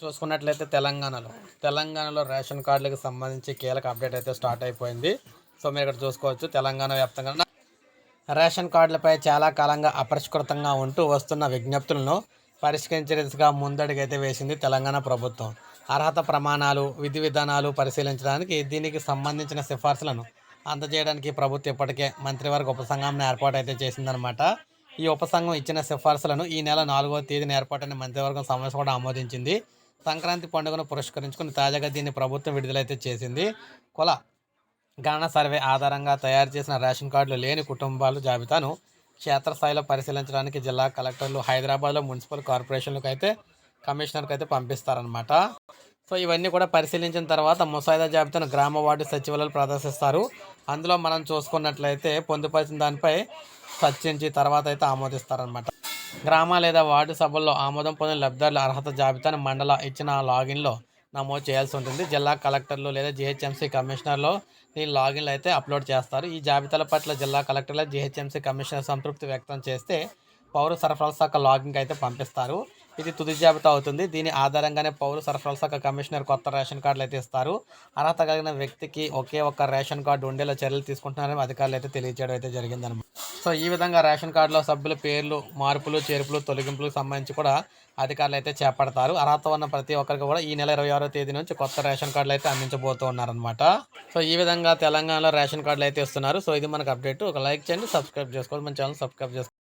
చూసుకున్నట్లయితే తెలంగాణలో. తెలంగాణలో రేషన్ కార్డులకు సంబంధించి కీలక అప్డేట్ అయితే స్టార్ట్ అయిపోయింది. సో మీరు ఇక్కడ చూసుకోవచ్చు తెలంగాణ వ్యాప్తంగా రేషన్ కార్డులపై చాలా కాలంగా అపరిష్కృతంగా ఉంటూ వస్తున్న విజ్ఞప్తులను పరిష్కరించే దిశగా ముందడుగైతే వేసింది తెలంగాణ ప్రభుత్వం. అర్హత ప్రమాణాలు విధి విధానాలు పరిశీలించడానికి దీనికి సంబంధించిన సిఫార్సులను అందజేయడానికి ప్రభుత్వం ఇప్పటికే మంత్రివర్గ ఉపసంఘం ఏర్పాటు అయితే చేసిందనమాట ఈ ఉపసంఘం ఇచ్చిన సిఫార్సులను ఈ నెల నాలుగో తేదీన ఏర్పాటైన మంత్రివర్గం సమావేశం కూడా ఆమోదించింది. సంక్రాంతి పండుగను పురస్కరించుకుని తాజాగా దీన్ని ప్రభుత్వం విడుదలైతే చేసింది. కుల గణన సర్వే ఆధారంగా తయారు చేసిన రేషన్ కార్డులు లేని కుటుంబాల జాబితాను క్షేత్రస్థాయిలో పరిశీలించడానికి జిల్లా కలెక్టర్లు హైదరాబాద్లో మున్సిపల్ కార్పొరేషన్లకు అయితే కమిషనర్కి అయితే పంపిస్తారనమాట సో ఇవన్నీ కూడా పరిశీలించిన తర్వాత ముసాయిదా జాబితాను గ్రామ వార్డు సచివాలయాలు ప్రదర్శిస్తారు. అందులో మనం చూసుకున్నట్లయితే పొందుపరిచిన దానిపై చర్చించి తర్వాత అయితే ఆమోదిస్తారనమాట గ్రామ లేదా వార్డు సభల్లో ఆమోదం పొందిన లబ్ధిదారుల అర్హత జాబితాను మండల ఇచ్చిన లాగిన్లో నమోదు చేయాల్సి ఉంటుంది. జిల్లా కలెక్టర్లు లేదా జిహెచ్ఎంసీ కమిషనర్లో దీని లాగిన్లు అయితే అప్లోడ్ చేస్తారు. ఈ జాబితాల పట్ల జిల్లా కలెక్టర్ల జిహెచ్ఎంసీ కమిషనర్ సంతృప్తి వ్యక్తం చేస్తే పౌర సరఫరాల శాఖ లాగిన్కి అయితే పంపిస్తారు. ఇది తుది జాబితా అవుతుంది. దీని ఆధారంగానే పౌర సరఫరాల శాఖ కమిషనర్ కొత్త రేషన్ కార్డులు అయితే ఇస్తారు. అర్హత కలిగిన వ్యక్తికి ఒకే ఒక్క రేషన్ కార్డు ఉండేలా చర్యలు తీసుకుంటున్నారని అధికారులు అయితే తెలియజేయడం అయితే జరిగిందనమాట సో ఈ విధంగా రేషన్ కార్డులో సభ్యుల పేర్లు మార్పులు చేర్పులు తొలగింపులకు సంబంధించి కూడా అధికారులు అయితే చేపడతారు. అర్హత ఉన్న ప్రతి ఒక్కరికి కూడా ఈ నెల ఇరవై ఆరో తేదీ నుంచి కొత్త రేషన్ కార్డులు అయితే అందించబోతూ ఉన్నారనమాట సో ఈ విధంగా తెలంగాణలో రేషన్ కార్డులు అయితే ఇస్తున్నారు. సో ఇది మనకు అప్డేట్. ఒక లైక్ చేయండి సబ్స్క్రైబ్ చేసుకోవాలి మన ఛానల్ సబ్స్క్రైబ్ చేసుకోండి.